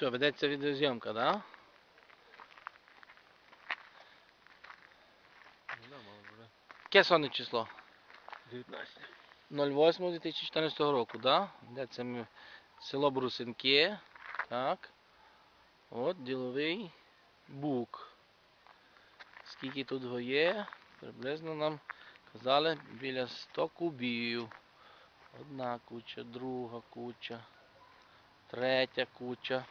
Все, ведеться відеозйомка? Да? Яке сонне число? 19. 08-2014 року, да? Де це ми? Село Брусинки. Так. От діловий бук. Скільки тут його є? Приблизно нам казали біля 100 кубів. Одна куча, друга куча, третя куча.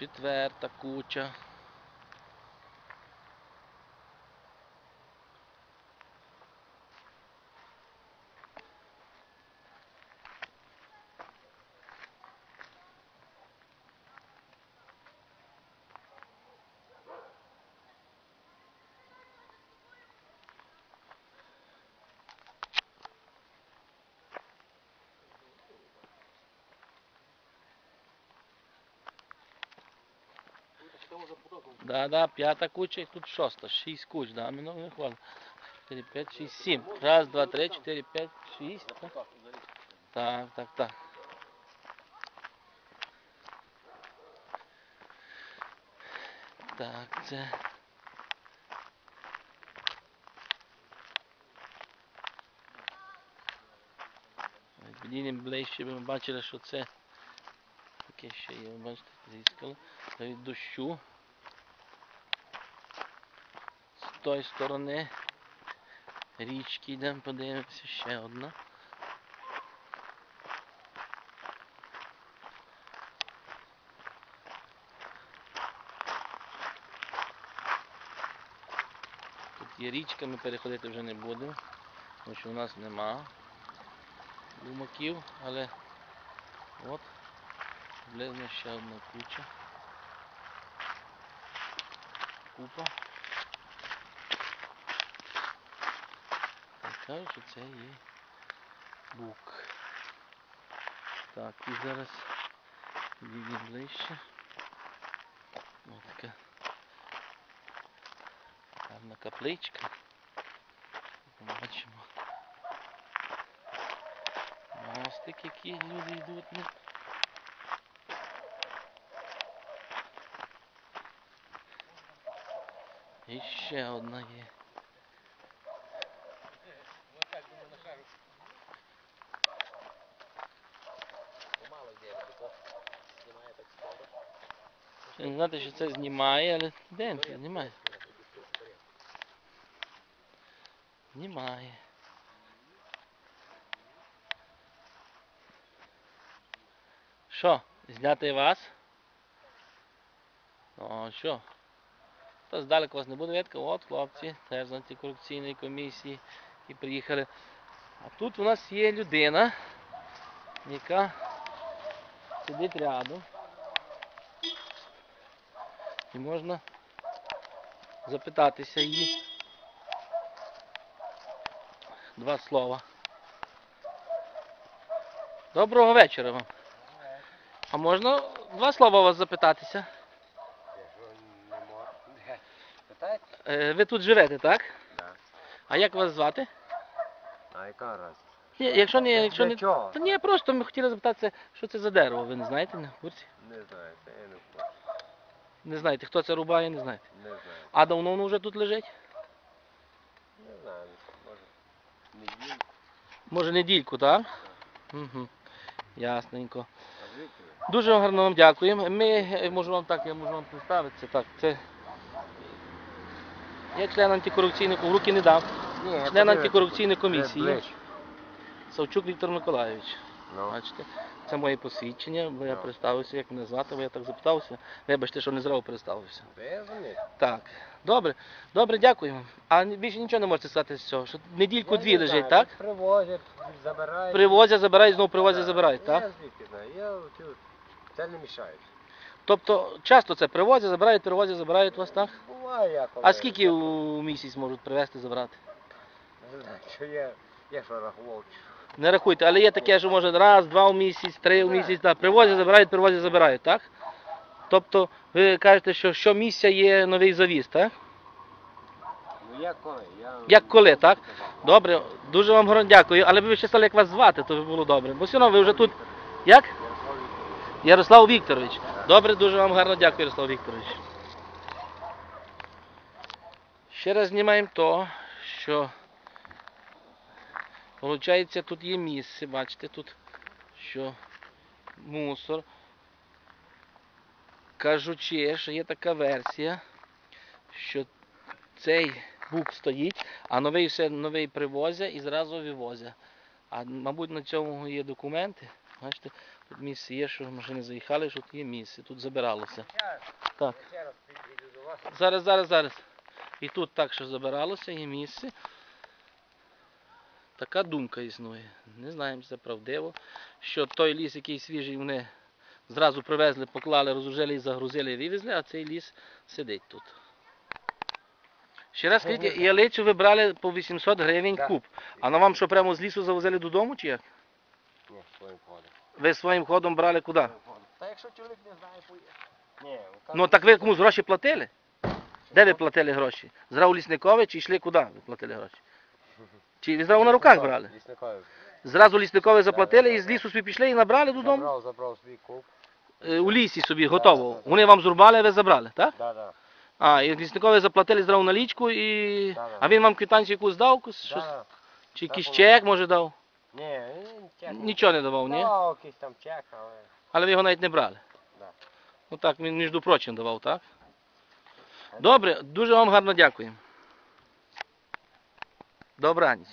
Четверта куча. Да, да, п'ята куча і тут шоста. Шість куч, да, ну не хвалю. 4, 5, 6, 7. Раз, два, три, 4, 5, 6. Так, так, так. так. Так, це. Підійдемо ближче, ми бачили, що це таке ще є, бачите, тріскало. Від дощу. З тої сторони річки йдемо, подивимося, ще одна. Тут є річка, ми переходити вже не будемо, тому що у нас нема лумаків, але от приблизно ще одна куча. Купа. І кажуть, що це є бук. Так, і зараз підійдемо ближче. Ось така гарна капличка. Бачимо. Мостик, які люди йдуть. І ще одна є. Ще не знати, що це знімає, але де він знімає? Знімає. Що, зняти вас? О, що? То здалеку вас не буде видка, от хлопці, теж з антикорупційної комісії, які приїхали. А тут у нас є людина, яка сидить рядом. І можна запитатися її два слова. Доброго вечора вам. А можна два слова вас запитатися? Питаєте? Е, Ви тут живете, так? Так. А як вас звати? А яка раз? Ні, якщо не, якщо не. чого? Та ні, просто ми хотіли запитатися, що це за дерево, ви не знаєте, не в курсі? Не знаю, це я не хочу. Не знаєте, хто це рубає, не знаєте. Не знаю. А давно воно вже тут лежить? Не знаю, може. Неділю. Може недільку, так? Угу. Ясненько. А звідки? Дуже гарно вам дякуємо. Ми е, можу вам так, я можу вам представитися. Так, це. Я член антикорупційної в руки не дав. Ні, Член антикорупційної комісії. Ближче. Савчук Віктор Миколайович. Ну. Бачите, це моє посвідчення, бо я Ну. представився, як мене звати, бо я так запитався. Вибачте, що не зразу представився. Так. Добре, добре, дякуємо. А ні- більше нічого не можете сказати з цього. Що недільку дві лежить, так? Привозять, забирають. Привозять, забирають, знову привозять, забирають, так? Я звідки знаю, я тут, це не мішаю. Тобто часто це привозять, забирають, привозять, забирають вас, так? Буває як. А скільки у місяць можуть привезти, забрати? Не знаю, що я, я що рахував. Не рахуйте, але є таке, що може раз, два в місяць, три в місяць, так. Привозять, забирають, привозять, забирають, так? Тобто ви кажете, що щомісяця є новий завіз, так? Ну Як коли? Я... Як коли, так? Добре, дуже вам гарно дякую. Але ви ще сказали, як вас звати, то би було добре. Бо все одно ви вже тут. Як? Ярослав Вікторович. Ярослав Вікторович. Добре, дуже вам гарно дякую, Ярослав Вікторович. Ще раз знімаємо то, що виходить, тут є місце, бачите, тут що мусор. Кажучи, що є така версія, що цей бук стоїть, а новий все новий привозять і зразу вивозять. А мабуть на цьому є документи. Бачите, тут місце є, що машини заїхали, що тут є місце, тут забиралося. Так. Зараз, зараз, зараз. І тут так, що забиралося, є місце. Така думка існує. Не знаємо, чи це правдиво. Що той ліс, який свіжий, вони зразу привезли, поклали, розужили загрузили і вивезли, а цей ліс сидить тут. Ще раз скажіть, ялицю ви брали по 800 гривень куб. А на вам що прямо з лісу завозили додому чи як? Ні, своїм ходом. Ви своїм ходом брали куди? Та якщо чоловік не знає, поїде. Ні, Ну так ви комусь гроші платили? Де ви платили гроші? Зразу лісникові чи йшли куди ви платили гроші? Чи ви зразу на руках брали? Лісникові. Зразу лісникові заплатили і з лісу собі пішли і набрали додому? Забрав, забрав свій куб. Е, У лісі собі готово. Вони вам зрубали, а ви забрали, так? Да, да. А, і лісникові заплатили зразу налічку і. Да-да. А він вам квитанцію якусь дав? Щось? Да. Чи якийсь Так, чек може дав? Ні, він чек. Нічого не давав, ні? Ну, якийсь там чек, але... Але ви його навіть не брали. Да. Ну так, він між прочим давав, так? Добре, дуже вам гарно дякую. Добраніч.